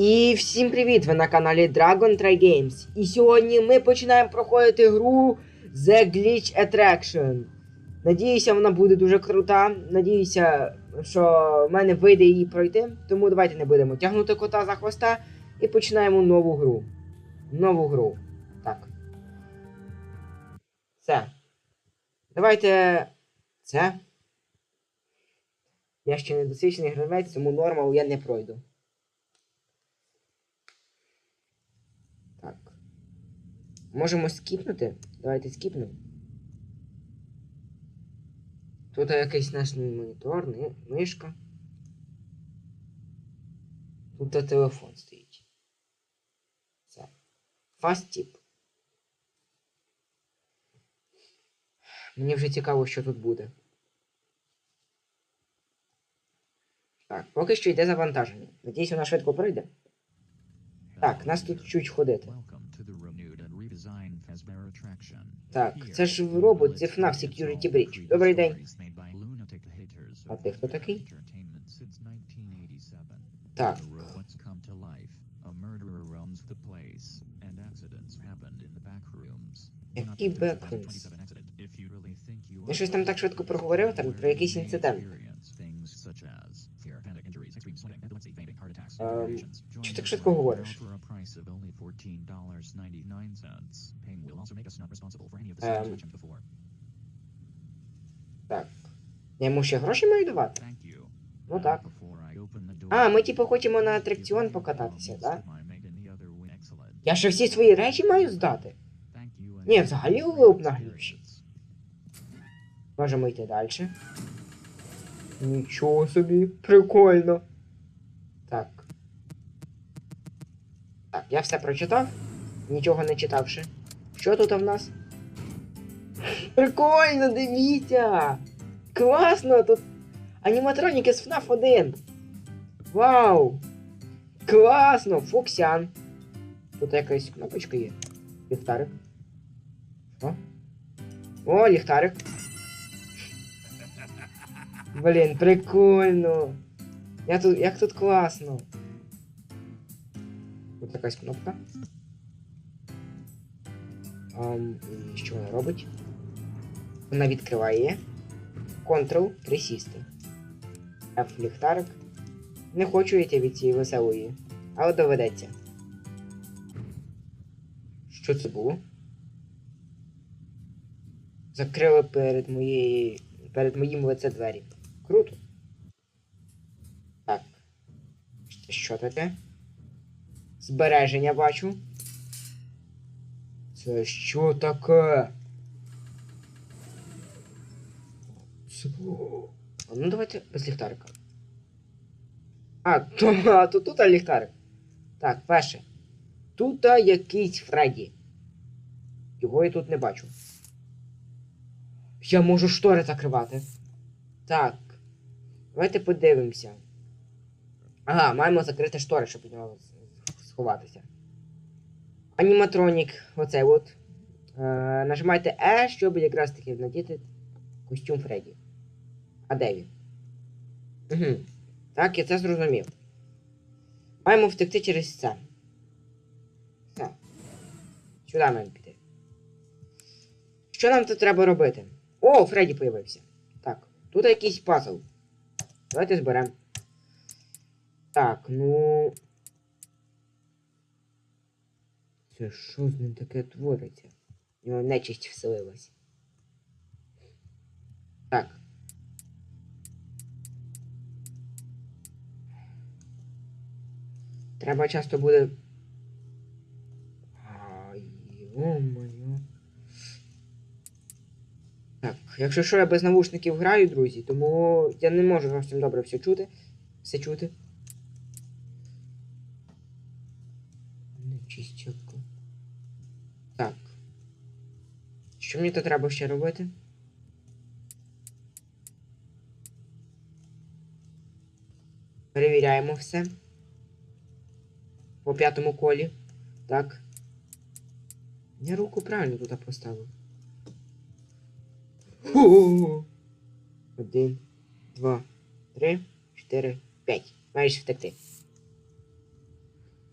І всім привіт! Ви на каналі Dragon Try Games. І сьогодні ми починаємо проходити гру The Glitch Attraction. Надіюся, вона буде дуже крута. Надіюся, що в мене вийде її пройти. Тому давайте не будемо тягнути кота за хвоста і починаємо нову гру. Нову гру. Так. Все. Давайте. Це. Я ще не досвідчений гравець, тому нормал я не пройду. Так. Можемо скіпнути? Давайте скіпнемо. Тут якийсь наш монітор, мишка. Тут телефон стоїть. Це. Fast tip. Мені вже цікаво, що тут буде. Так, поки що йде завантаження. Надіюсь, вона швидко пройде. Так, нас тут чуть ходити. Так, це ж робот зі FNAF Security Breach. Добрий день. А ти хто такий? Так. Які backrooms? Я щось там так швидко проговорив, там про якийсь інцидент. Ем, чи так швидко говориш? Ем, Так. Я йому ще гроші маю давати? Ну так. А, ми типу хочемо на атракціон покататися, так? Я ще всі свої речі маю здати. Ні, взагалі ви обнаглівші. Можемо йти далі. Нічого собі, прикольно. Так. Так, я все прочитав, нічого не читавши. Що тут в нас? Прикольно, дивіться! Класно! Тут аніматроніки з FNAF 1. Вау! Класно! Фуксян. Тут якась кнопочка є. Ліхтарик. Що? О, ліхтарик. Блін, прикольно. Я тут, як тут класно. Тут якась кнопка. Ам, і що вона робить? Вона відкриває. Ctrl присісти. F ліхтарик. Не хочу йти від цієї веселої, але доведеться. Що це було? Закрили перед моєю. перед моїм лице двері. Круто. Так. Що таке? Збереження бачу. Це що таке? Це... А Ну давайте без ліхтарика. А, то, а, то тут ліхтарик. Так, перше. Тут якийсь Фредді. Його я тут не бачу. Я можу штори закривати. Так. Давайте подивимося. Ага, маємо закрити штори, щоб від нього сховатися. Аніматронік, оцей от. Е, нажимайте E, щоб якраз таки надіти костюм Фредді. А де він? Угу. Так, я це зрозумів. Маємо втекти через це. Все. Сюди маємо піти. Що нам тут треба робити? О, Фредді появився. Так, тут якийсь пазл. Давайте зберемо. Так, ну. Це що з ним таке твориться? В нього нечисть вселилась. Так. Треба часто буде. Йо-моє. Так, якщо що, я без навушників граю, друзі, тому я не можу зовсім добре все чути. Все чути. Нечистяка. Так. Що мені тут треба ще робити? Перевіряємо все. По п'ятому колі. Так. Я руку правильно туди поставив. Фу. Один, два, три, чотири, п'ять. Маєш втекти.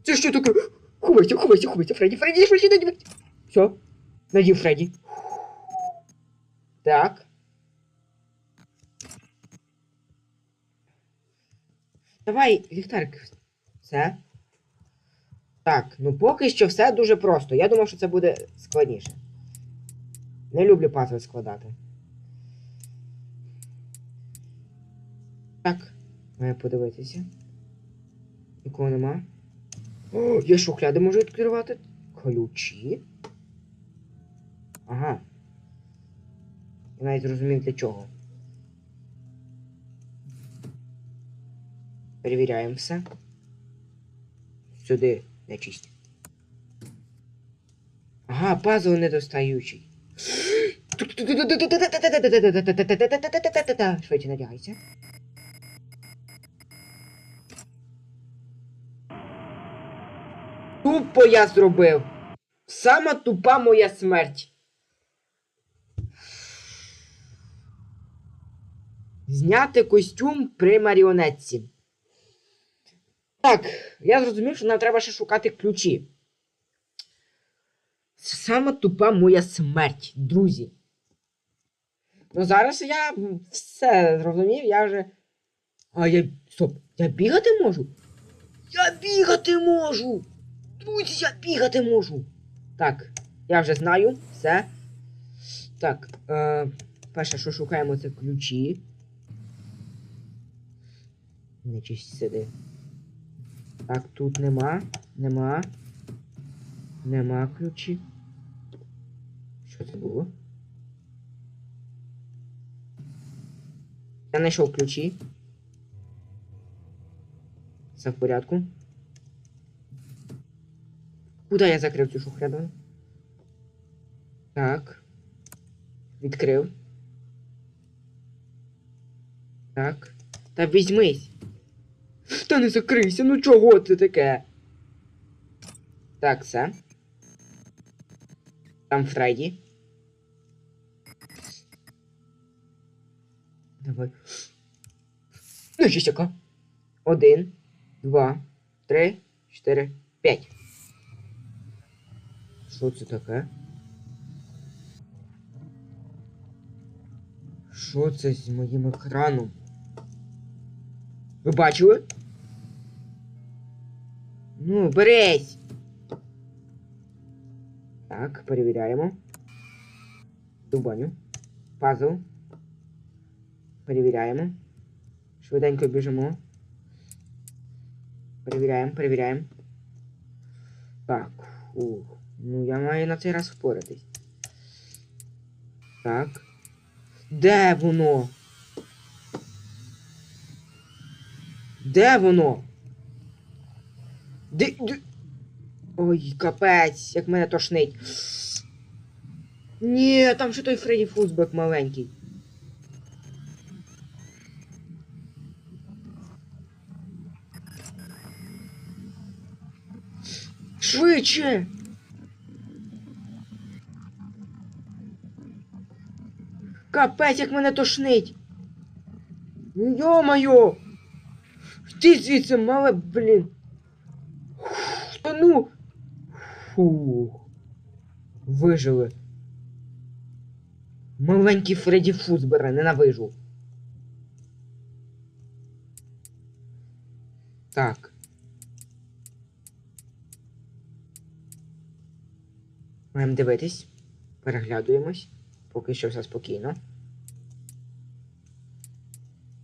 Це що таке? Ховайся, ховайся, ховайся, Фредді, Фредді, швидше на. Все, надів Фредді. Так. Давай, ліхтарик. Все. Так, ну поки що все дуже просто. Я думав, що це буде складніше. Не люблю пазли складати. Так, маю подивитися. Нікого нема. О, я шухляди можу відкривати. Ключі. Ага. Я навіть зрозумів для чого. Перевіряємо все. Сюди нечисть. Ага, пазл недостаючий. Швидше надягайся. Тупо я зробив. Сама тупа моя смерть. Зняти костюм при маріонетці. Так, я зрозумів, що нам треба ще шукати ключі. Це сама тупа моя смерть, друзі. Ну зараз я все зрозумів, я вже. А я. Стоп! Я бігати можу? Я бігати можу! Друзі, я бігати можу! Так, я вже знаю, все. Так, е, перше, що шукаємо, це ключі. Нечисть сиди. Так, тут нема. Нема. Нема ключі. Що це було? Я знайшов ключі. Все в порядку. Куди я закрив цю шухляду? Так. Відкрив. Так. Та візьмись. Та не закрийся, ну чого це таке? Так, все. Там Фредді. Давай. Ну, ще яка. Один, два, три, чотири, п'ять. Що це таке? Що це з моїм екраном? Ви бачили? Ну, берись! Так, перевіряємо. Дубаню. Пазл. Перевіряємо. Швиденько біжимо. Перевіряємо, перевіряємо. Так. Ух. Ну, я маю на цей раз впоратись. Так. Де воно? Де воно? Де. де... Ой, капець, як мене тошнить. Ні, там ще той Фредді Фузбек маленький. Швидше! Капець, як мене тошнить! Йо-моє! Ти звідси, мале, блін! Та ну! Фух. Вижили. Маленький Фредді Фузбера, ненавижу. Так. Маємо дивитись. Переглядуємось. Поки що все спокійно.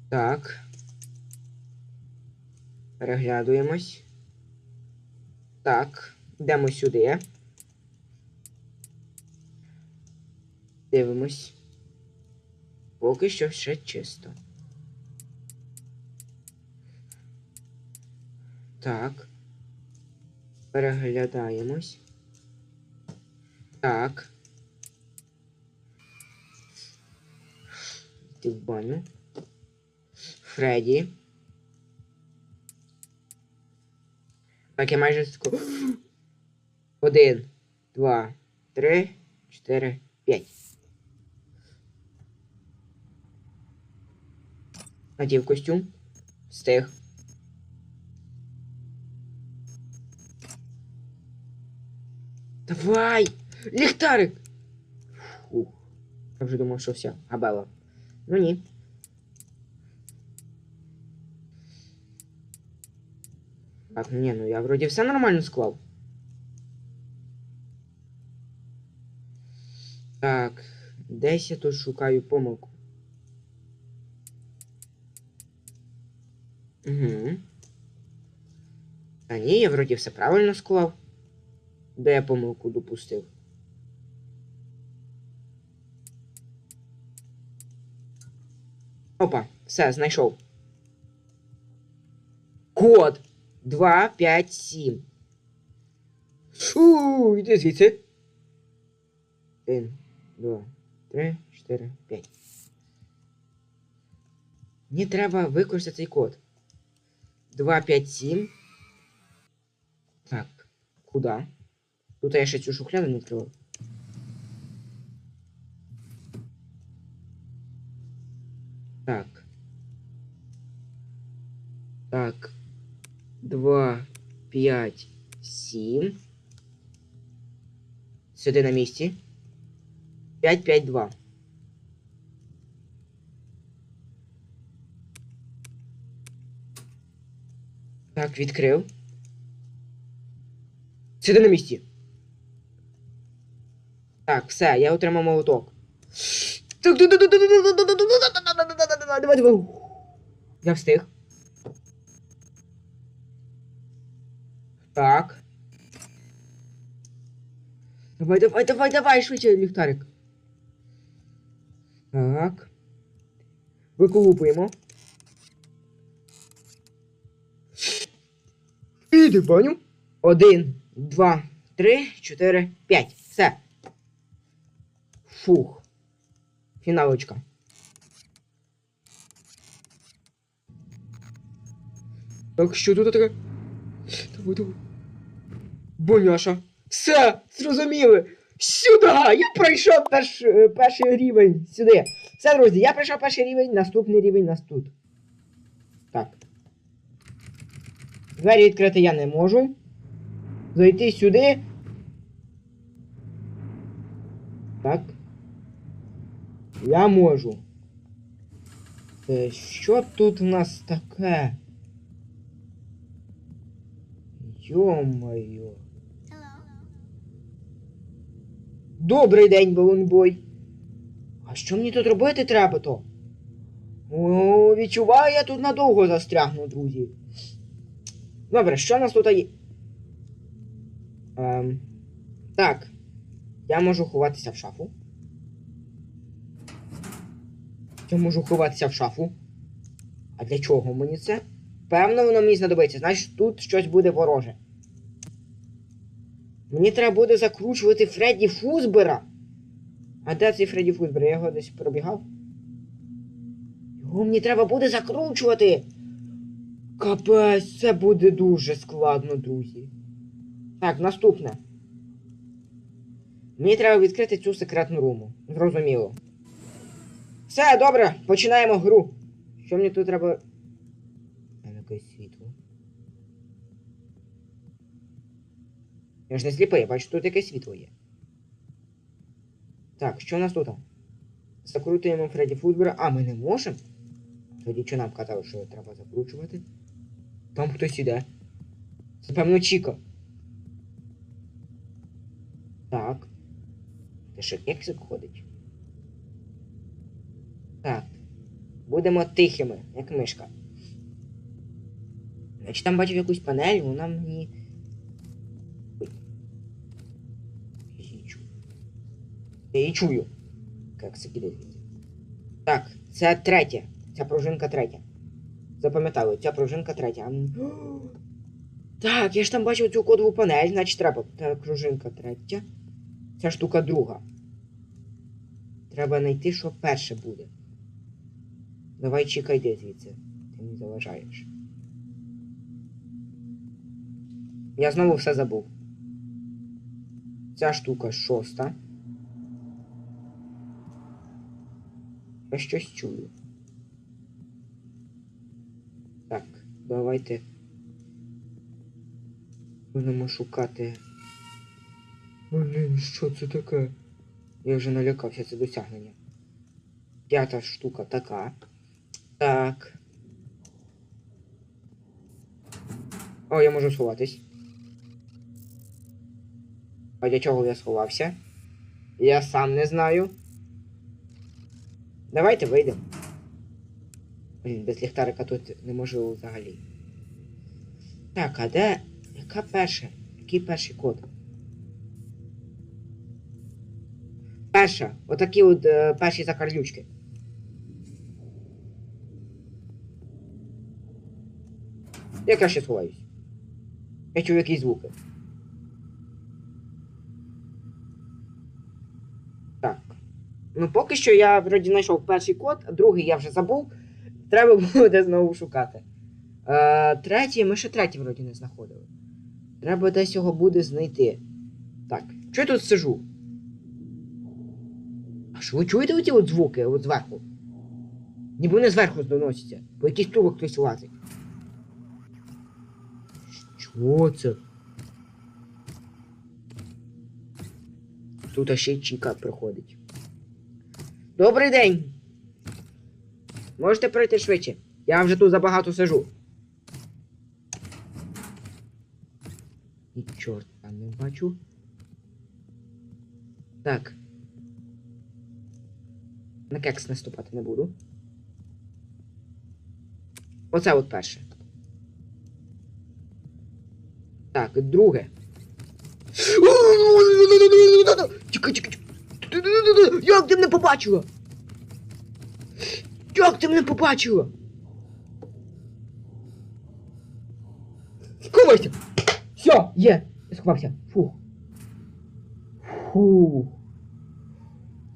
Так. Переглядуємось. Так. Йдемо сюди. Дивимось. Поки що ще чисто. Так. Переглядаємось. Так. Йти в баню. Фредді. Так, я майже ско... Один, два, три, чотири, п'ять. Надів костюм. Встиг. Давай! Ліхтарик! Фух. Я вже думав, що все, габела. Ну ні. Так, ні, ну я вроді все нормально склав. Десь я тут шукаю помилку. Угу. Та ні, я вроді все правильно склав. Де я помилку допустив? Опа, все, знайшов. Код 257. Шу, йди звідси. Один, два, три, чотири, п'ять. Мені треба використати цей код. 257. Так, куда? Тут я ще цю шухляду не відкривав. Так. Так. Два, п'ять, сім. Сюди на місці. П'ять, п'ять, два. Так, відкрив. Сюди на місці. Так, все, я отримав молоток. Так, давай, давай. Я встиг. Так. Давай, давай, давай, давай, швидше, ліхтарик. Так. Виколупуємо. Іди, баню. Один, два, три, чотири, п'ять. Все. Фух. Фіналочка. Так, що тут таке? Давай, давай. Боняша. Все, зрозуміли. Сюди! Я пройшов перш, е, перший рівень. Сюди. Все, друзі, я пройшов перший рівень, наступний рівень нас тут. Так. Двері відкрити я не можу. Зайти сюди. Так. Я можу. Е, що тут у нас таке? Йо-моє. Добрий день, балунбой. А що мені тут робити треба то? О, відчуваю, я тут надовго застрягну, друзі. Добре, що в нас тут є? Ем, так. Я можу ховатися в шафу. Я можу ховатися в шафу. А для чого мені це? Певно, воно мені знадобиться. Значить, тут щось буде вороже. Мені треба буде закручувати Фредді Фузбера. А де цей Фредді Фузбер? Я його десь пробігав. Його мені треба буде закручувати. Капець, це буде дуже складно, друзі. Так, наступне. Мені треба відкрити цю секретну руму. Зрозуміло. Все, добре, починаємо гру. Що мені тут треба. А, якесь Я ж не сліпий, бачу, тут якесь світло є. Так, що у нас тут? Закрутуємо Фредді Футбера. А, ми не можемо? Тоді що нам казали, що треба закручувати? Там хтось іде. Це певно Чіка. Так. Це ще кексик ходить. Так. Будемо тихими, як мишка. Значить там бачив якусь панель, вона мені. Її чую. Кексик іде звідси. Так, це третє. Ця пружинка третя. Запам'ятали, ця пружинка третя. Так, я ж там бачив цю кодову панель, значить треба. Та пружинка третя. Ця штука друга. Треба знайти, що перше буде. Давай чекай, йди звідси. Ти мені заважаєш. Я знову все забув. Ця штука шоста. Я щось чую. Так, давайте будемо шукати Блін, що це таке? Я вже налякався, це досягнення. П'ята штука така. Так. О, я можу сховатись. А для чого я сховався? Я сам не знаю. Давайте вийдемо. Блін, без ліхтарика тут не можу взагалі. Так, а де. Яка перша? Який перший код? Перша. Отакі от е, перші закарлючки. Я краще сховаюсь. Я чую якісь звуки. Ну, поки що я вроді знайшов перший код, а другий я вже забув. Треба буде знову шукати. Е, третій, ми ще третій вроді не знаходили. Треба десь його буде знайти. Так, що я тут сижу? А що ви чуєте оті от звуки от зверху? Ніби вони зверху доносяться, по якийсь трубок хтось лазить. Що це? Тут ще й Чіка приходить. Добрий день! Можете пройти швидше. Я вже тут забагато сижу. І чорта не бачу. Так. На кекс наступати не буду. Оце от перше. Так, друге. Чекай, чекай, чекай. Як ти мене побачила? Як ти мене побачила? Сховайся! Все, є! Я сховався. Фух. Фух.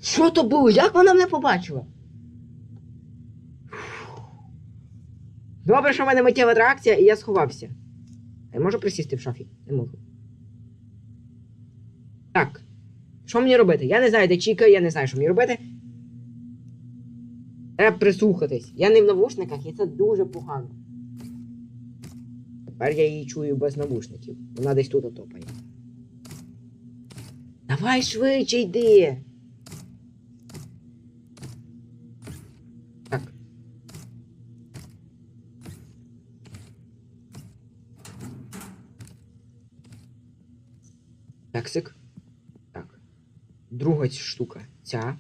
Що то було? Як вона мене побачила? Добре, що в мене миттєва реакція, і я сховався. Я можу присісти в шафі? Не можу. Що мені робити? Я не знаю, де Чіка, я не знаю, що мені робити. Треба прислухатись. Я не в навушниках, і це дуже погано. Тепер я її чую без навушників. Вона десь тут отопає. Давай швидше йди. Так. Таксик. Так. Друга штука. Ця.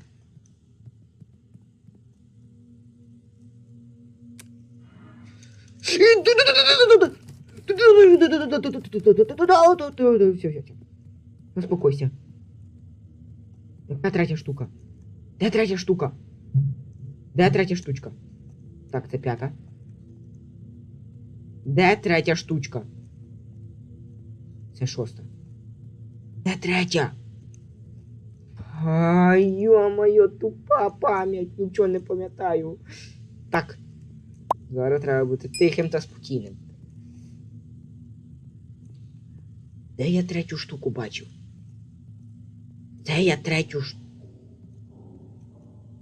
Все, все, все. Успокойся. Яка третя штука? Де третя штука? Де третя штучка? Так, це п'ята. Де третя штучка? Це шоста. Де третя? Ай, йо-моє, тупа пам'ять, нічого не пам'ятаю. Так. Зараз треба бути тихим та спокійним. Де я третю штуку бачив? Де я третю штуку?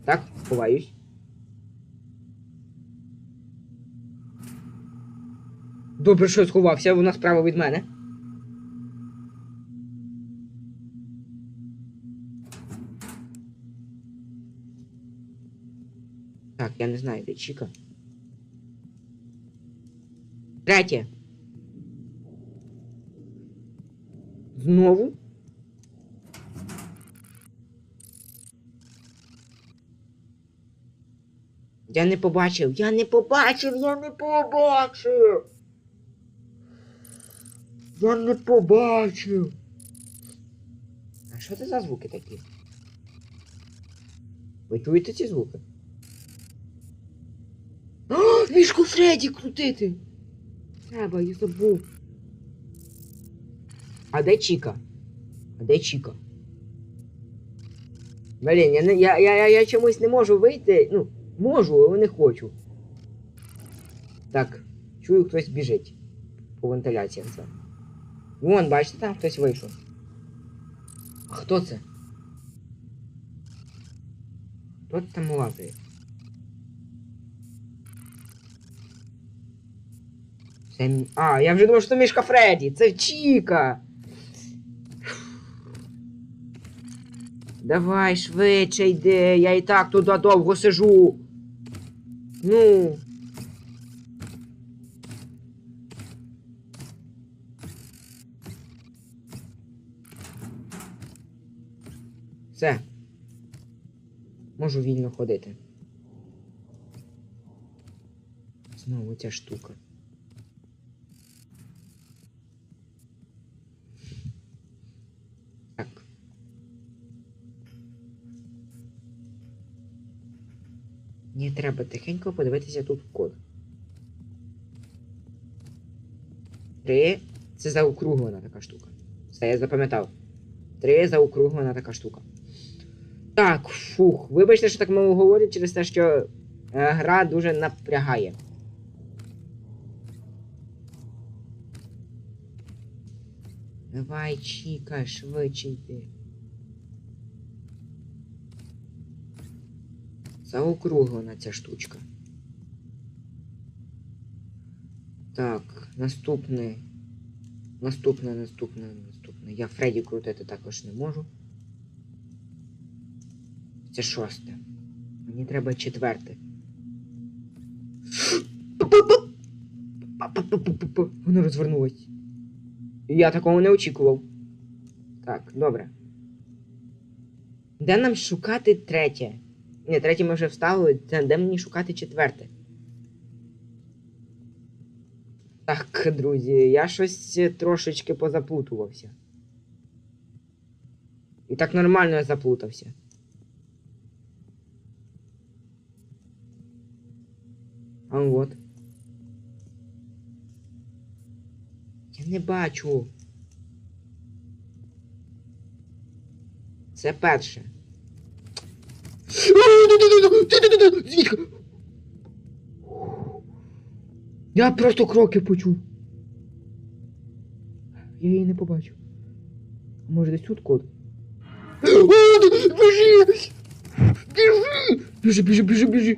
Так, ховаюсь. Добре, що я сховався, вона справа від мене. Так, я не знаю, де Чіка. Третє. Знову. Я не побачив, я не побачив, я не побачив. Я не побачив. А що це за звуки такі? Ви чуєте ці звуки? Мішку Фредді крутити! Треба, я забув. А де Чіка? А де Чіка? Блін, я, не- я, я, я, я чомусь не можу вийти. Ну, можу, але не хочу. Так, чую, хтось біжить. По вентиляціям це. Вон, бачите, там хтось вийшов. А хто це? Хто там лазає? Це... А, я вже думав, що це мішка Фредді. Це Чіка. Давай швидше йди, я і так туди довго сижу. Ну. Все. Можу вільно ходити. Знову ця штука. Мені треба тихенько подивитися тут код. Три. Це заокруглена така штука. Все, я запам'ятав. Три заокруглена така штука. Так, фух. Вибачте, що так мало говорю через те, що е, гра дуже напрягає. Давай, Чіка, швидше йди. Заокруглена ця штучка. Так, наступне. Наступне, наступне, наступне. Я Фредді крутити також не можу. Це шосте. Мені треба четверте. Воно розвернулось. Я такого не очікував. Так, добре. Де нам шукати третє? Ні, третє ми вже вставили. Де мені шукати четверте? Так, друзі, я щось трошечки позаплутувався. І так нормально я заплутався. А от. Я не бачу. Це перше. Я просто кроки почув. Я її не побачив. Може десь тут код? Біжи! Біжи! Біжи, біжи, біжи, біжи!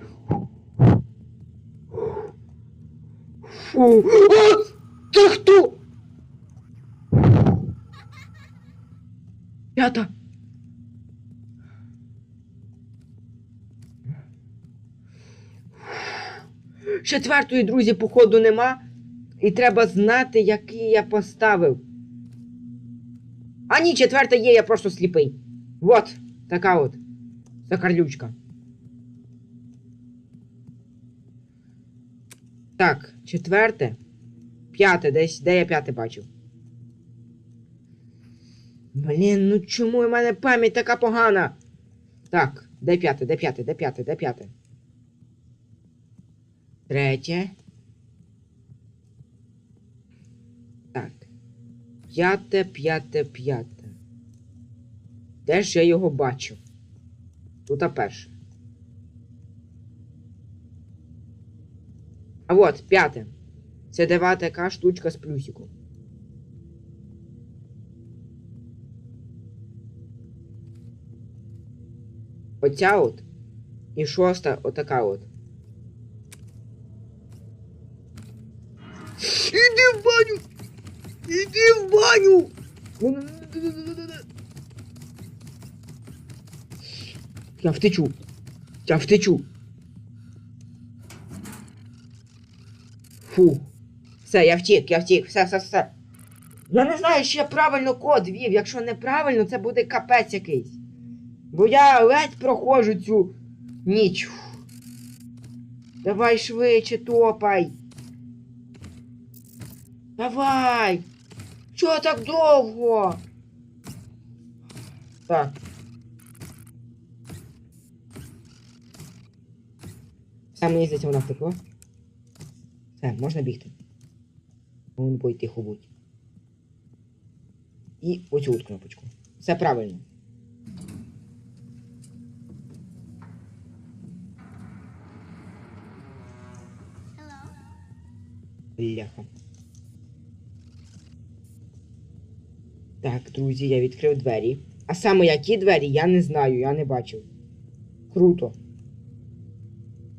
Фу! А! Це хто? П'ята! Четвертої, друзі, походу нема. І треба знати, який я поставив. А ні, четверта є, я просто сліпий. Вот, така от. Закарлючка. Так, четверте. П'яте, десь, де я п'яте бачив. Блін, ну чому в мене пам'ять така погана? Так, де п'яте, де п'яте, де п'яте, де п'яте? Третє. Так. П'яте, п'яте, п'яте. Де ж я його бачу? Тут а перше. А от, п'яте. Це дева така штучка з плюсиком. Оця от. І шоста отака от. Баню! Я втечу. Я втечу. Фу. Все, я втік, я втік, все, все, все. Я не знаю, чи я правильно код вів. Якщо неправильно, це буде капець якийсь. Бо я ледь проходжу цю ніч. Фу. Давай швидше топай. Давай! Чого так довго? Так. Все, мені здається, вона втекла. Все, можна бігти. Вон бой тихо будь. І оцю от кнопочку. Все правильно. Бляха. Так, друзі, я відкрив двері. А саме які двері, я не знаю, я не бачив. Круто.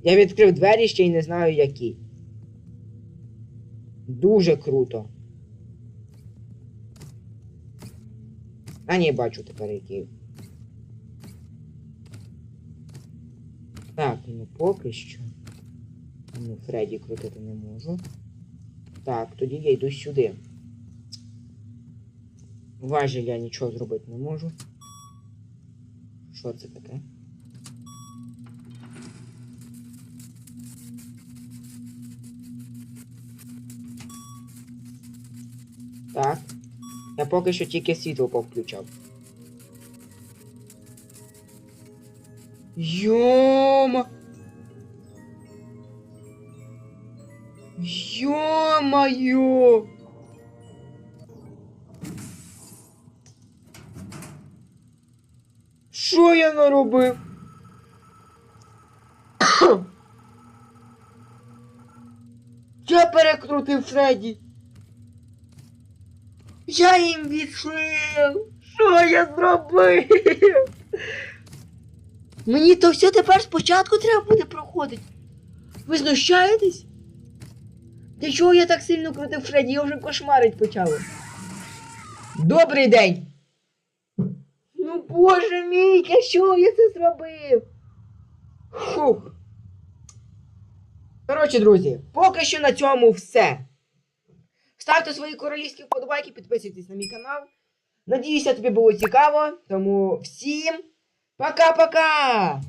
Я відкрив двері ще й не знаю які. Дуже круто. А ні, бачу тепер які. Так, ну поки що. Ну, Фредді крутити не можу. Так, тоді я йду сюди. Важіль я нічого зробити не можу. Що це таке? Так. Я поки що тільки світло повключав. Йома! Йо-моє! Що я наробив? Я перекрутив Фредді. Я їм відшив. Що я зробив? Мені то все тепер спочатку треба буде проходити. Ви знущаєтесь? Для чого я так сильно крутив Фредді? Я вже кошмарить почало. Добрий день! Боже мій, я що я це зробив? Фух. Коротше, друзі, поки що на цьому все. Ставте свої королівські вподобайки, підписуйтесь на мій канал. Надіюся, тобі було цікаво. Тому всім пока-пока!